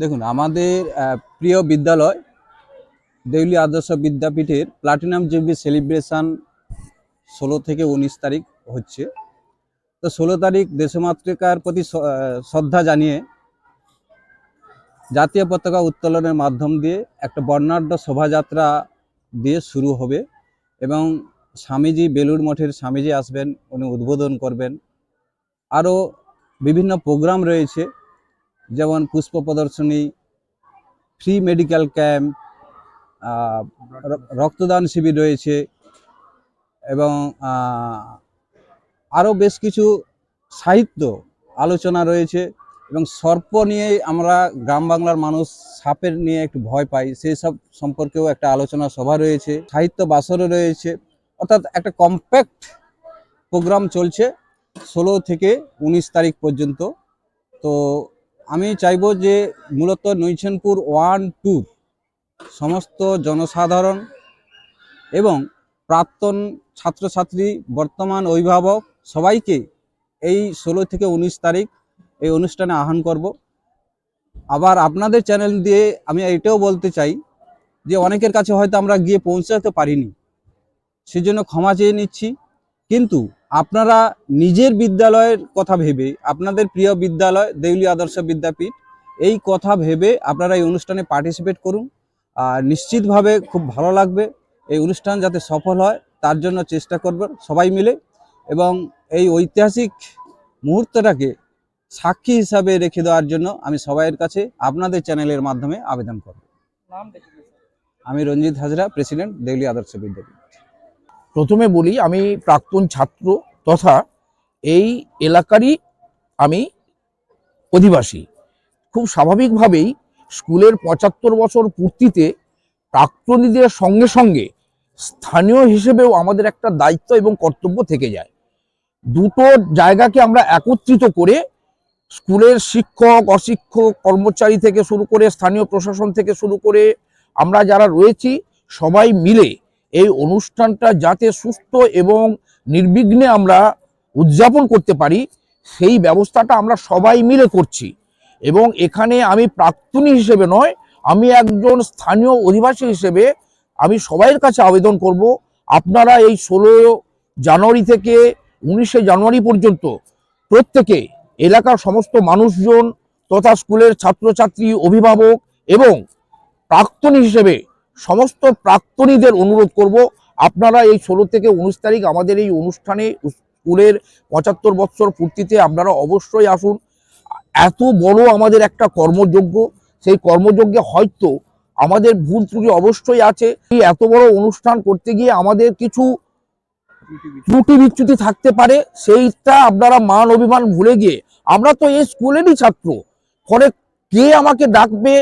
দেখুন, আমাদের প্রিয় বিদ্যালয়, দেউলি আদর্শ বিদ্যাপীঠের প্লাটিনাম জুবলি সেলিব্রেশন ষোলো থেকে উনিশ তারিখ হচ্ছে। তো ষোলো তারিখ দেশমাতৃকার প্রতি শ্রদ্ধা জানিয়ে জাতীয় পতাকা উত্তোলনের মাধ্যম দিয়ে একটা বর্ণাঢ্য শোভাযাত্রা দিয়ে শুরু হবে এবং স্বামীজি বেলুড় মঠের স্বামীজি আসবেন, উনি উদ্বোধন করবেন। আরও বিভিন্ন প্রোগ্রাম রয়েছে। যেমন পুষ্প প্রদর্শনী ফ্রি মেডিকেল ক্যাম্প রক্তদান শিবির রয়েছে এবং আরও বেশ কিছু সাহিত্য আলোচনা রয়েছে এবং সর্প নিয়ে আমরা গ্রাম বাংলার মানুষ সাপের নিয়ে একটু ভয় পাই। সেই সব সম্পর্কেও একটা আলোচনা সভা রয়েছে, সাহিত্য বাসরও রয়েছে। অর্থাৎ একটা কম্প্যাক্ট প্রোগ্রাম চলছে ষোলো থেকে উনিশ তারিখ পর্যন্ত। তো আমি চাইব যে মূলত নৈছেনপুর ওয়ান, টু সমস্ত জনসাধারণ এবং প্রাক্তন ছাত্রছাত্রী, বর্তমান অভিভাবক সবাইকে এই ষোলো থেকে উনিশ তারিখ এই অনুষ্ঠানে আহ্বান করব। আবার আপনাদের চ্যানেল দিয়ে আমি এটাও বলতে চাই যে অনেকের কাছে হয়তো আমরা গিয়ে পৌঁছাতে পারিনি, সেজন্য ক্ষমা চেয়ে নিচ্ছি। কিন্তু আপনারা নিজের বিদ্যালয়ের কথা ভেবে আপনাদের প্রিয় বিদ্যালয় দেউলি আদর্শ বিদ্যাপীঠ এই কথা ভেবে আপনারা এই অনুষ্ঠানে পার্টিসিপেট করুন। আর নিশ্চিতভাবে খুব ভালো লাগবে এই অনুষ্ঠান যাতে সফল হয় তার জন্য চেষ্টা করবেন সবাই মিলে। এবং এই ঐতিহাসিক মুহূর্তটাকে সাক্ষী হিসাবে রেখে দেওয়ার জন্য আমি সবাইয়ের কাছে আপনাদের চ্যানেলের মাধ্যমে আবেদন করব। আমি রঞ্জিত হাজরা প্রেসিডেন্ট দেউলি আদর্শ বিদ্যাপীঠ। প্রথমে বলি, আমি প্রাক্তন ছাত্র তথা এই এলাকারই আমি অধিবাসী। খুব স্বাভাবিকভাবেই স্কুলের পঁচাত্তর বছর পূর্তিতে প্রাক্তনীদের সঙ্গে সঙ্গে স্থানীয় হিসেবেও আমাদের একটা দায়িত্ব এবং কর্তব্য থেকে যায়। দুটো জায়গাকে আমরা একত্রিত করে স্কুলের শিক্ষক, অশিক্ষক, কর্মচারী থেকে শুরু করে স্থানীয় প্রশাসন থেকে শুরু করে আমরা যারা রয়েছি সবাই মিলে এই অনুষ্ঠানটা যাতে সুস্থ এবং নির্বিঘ্নে আমরা উদযাপন করতে পারি, সেই ব্যবস্থাটা আমরা সবাই মিলে করছি। এবং এখানে আমি প্রাক্তনী হিসেবে নয়, আমি একজন স্থানীয় অধিবাসী হিসেবে আমি সবাইয়ের কাছে আবেদন করব। আপনারা এই ষোলো জানুয়ারি থেকে উনিশে জানুয়ারি পর্যন্ত প্রত্যেকে এলাকার সমস্ত মানুষজন তথা স্কুলের ছাত্রছাত্রী, অভিভাবক এবং প্রাক্তনী হিসেবে সমস্ত প্রাক্তনীদের অনুরোধ করব, আপনারা এই ষোলো থেকে উনিশ তারিখ আমাদের এই অনুষ্ঠানে স্কুলের পঁচাত্তর বৎসর পূর্তিতে আপনারা অবশ্যই আসুন। এত বড় আমাদের একটা কর্মযোগ্য সেই কর্মযজ্ঞে হয়তো আমাদের ভুল ত্রুটি অবশ্যই আছে। এই এত বড় অনুষ্ঠান করতে গিয়ে আমাদের কিছু ত্রুটি বিচ্যুতি থাকতে পারে, সেইটা আপনারা মান অভিমান ভুলে গিয়ে, আমরা তো এই স্কুলেরই ছাত্র ফলে কে আমাকে ডাকবে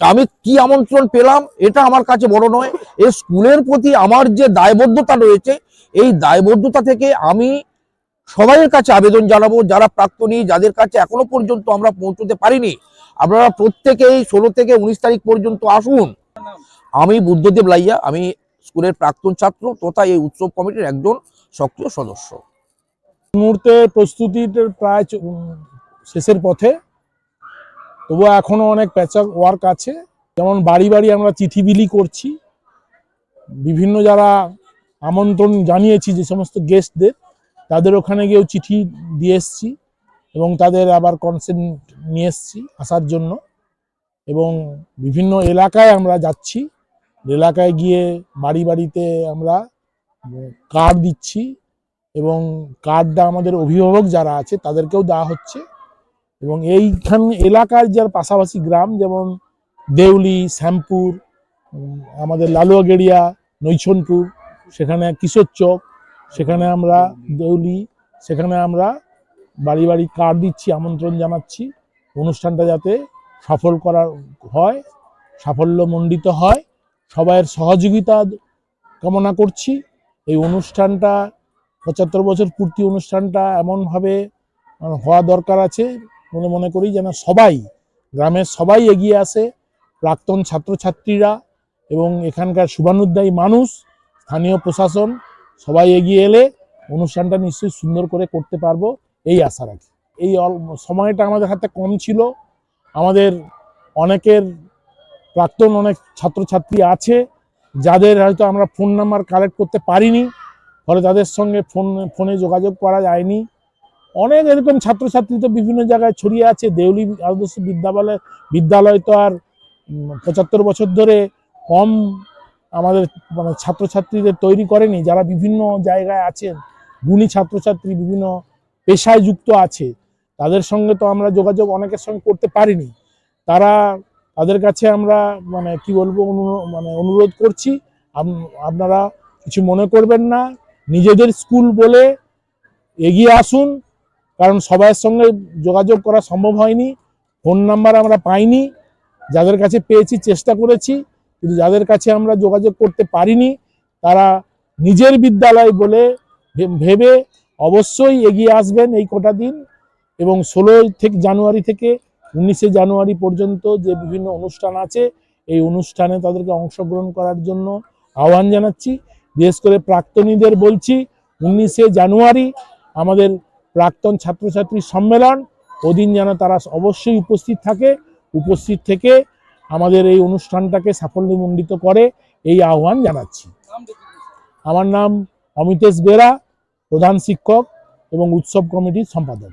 আমি কি আমন্ত্রণ পেলাম এটা আমার কাছে বড় নয়। এই স্কুলের প্রতি আমার যে দায়বদ্ধতা রয়েছে, এই দায়বদ্ধতা থেকে আমি সবাইয়ের কাছে আবেদন জানাব, যারা প্রাক্তনী, যাদের কাছে এখনও পর্যন্ত আমরা পৌঁছতে পারিনি। আপনারা প্রত্যেকেই ষোলো থেকে উনিশ তারিখ পর্যন্ত আসুন। আমি বুদ্ধদেব লাইয়া, আমি স্কুলের প্রাক্তন ছাত্র তথা এই উৎসব কমিটির একজন সক্রিয় সদস্য। মুহূর্তে প্রস্তুতির প্রায় শেষের পথে তবুও এখনও অনেক প্যাচা ওয়ার্ক আছে। যেমন বাড়ি বাড়ি আমরা চিঠি বিলি করছি। বিভিন্ন যারা আমন্ত্রণ জানিয়েছি যে সমস্ত গেস্টদের তাদের ওখানে গিয়েও চিঠি দিয়ে এসছি এবং তাদের আবার কনসেন্ট নিয়ে এসছি আসার জন্য। এবং বিভিন্ন এলাকায় আমরা যাচ্ছি। এলাকায় গিয়ে বাড়ি বাড়িতে আমরা কার্ড দিচ্ছি এবং কার্ডটা আমাদের অভিভাবক যারা আছে, তাদেরকেও দেওয়া হচ্ছে। এবং এইখান এলাকার যার পাশাপাশি গ্রাম, যেমন দেউলি, শ্যামপুর আমাদের লালুয়াগেড়িয়া, নৈছনপুর, সেখানে কিশোর চক, সেখানে আমরা দেউলি, সেখানে আমরা বাড়ি বাড়ি কার্ড দিচ্ছি, আমন্ত্রণ জানাচ্ছি। অনুষ্ঠানটা যাতে সফল করা হয় সাফল্যমণ্ডিত হয়, সবাইয়ের সহযোগিতা কামনা করছি। এই অনুষ্ঠানটা, পঁচাত্তর বছর পূর্তি অনুষ্ঠানটা এমনভাবে হওয়া দরকার আছে। বলে মনে করি যেন সবাই, গ্রামের সবাই এগিয়ে আসে প্রাক্তন ছাত্রছাত্রীরা এবং এখানকার শুভানুদ্দায়ী মানুষ, স্থানীয় প্রশাসন, সবাই এগিয়ে এলে অনুষ্ঠানটা নিশ্চয়ই সুন্দর করে করতে পারব, এই আশা রাখি। এই সময়টা আমাদের হাতে কম ছিল। আমাদের অনেকের, প্রাক্তন অনেক ছাত্রছাত্রী আছে, যাদের হয়তো আমরা ফোন নাম্বার কালেক্ট করতে পারিনি, ফলে তাদের সঙ্গে ফোন, ফোনে যোগাযোগ করা যায়নি। অনেক এরকম ছাত্রছাত্রী তো বিভিন্ন জায়গায় ছড়িয়ে আছে। দেউলি আদর্শ বিদ্যালয় বিদ্যালয় তো আর পঁচাত্তর বছর ধরে কম আমাদের মানে ছাত্রছাত্রীদের তৈরি করেনি। যারা বিভিন্ন জায়গায় আছেন, গুণী ছাত্রছাত্রী, বিভিন্ন পেশায় যুক্ত আছে, তাদের সঙ্গে তো আমরা যোগাযোগ অনেকের সঙ্গে করতে পারিনি। তারা তাদের কাছে আমরা মানে কি বলব মানে অনুরোধ করছি আপনারা কিছু মনে করবেন না। নিজেদের স্কুল বলে এগিয়ে আসুন। কারণ সবার সঙ্গে যোগাযোগ করা সম্ভব হয়নি। ফোন নাম্বার আমরা পাইনি। যাদের কাছে পেয়েছি, চেষ্টা করেছি, কিন্তু যাদের কাছে আমরা যোগাযোগ করতে পারিনি, তারা নিজের বিদ্যালয় বলে ভেবে অবশ্যই এগিয়ে আসবেন এই কটা দিন এবং ষোলোই থেকে জানুয়ারি থেকে উনিশে জানুয়ারি পর্যন্ত যে বিভিন্ন অনুষ্ঠান আছে, এই অনুষ্ঠানে তাদেরকে অংশগ্রহণ করার জন্য আহ্বান জানাচ্ছি। বিশেষ করে প্রাক্তনীদের বলছি, উনিশে জানুয়ারি আমাদের প্রাক্তন ছাত্রছাত্রী সম্মেলন। ওদিন যেন তারা অবশ্যই উপস্থিত থাকে, উপস্থিত থেকে আমাদের এই অনুষ্ঠানটাকে সাফল্যমণ্ডিত করে এই আহ্বান জানাচ্ছি। আমার নাম অমিতেশ বেরা, প্রধান শিক্ষক এবং উৎসব কমিটির সম্পাদক।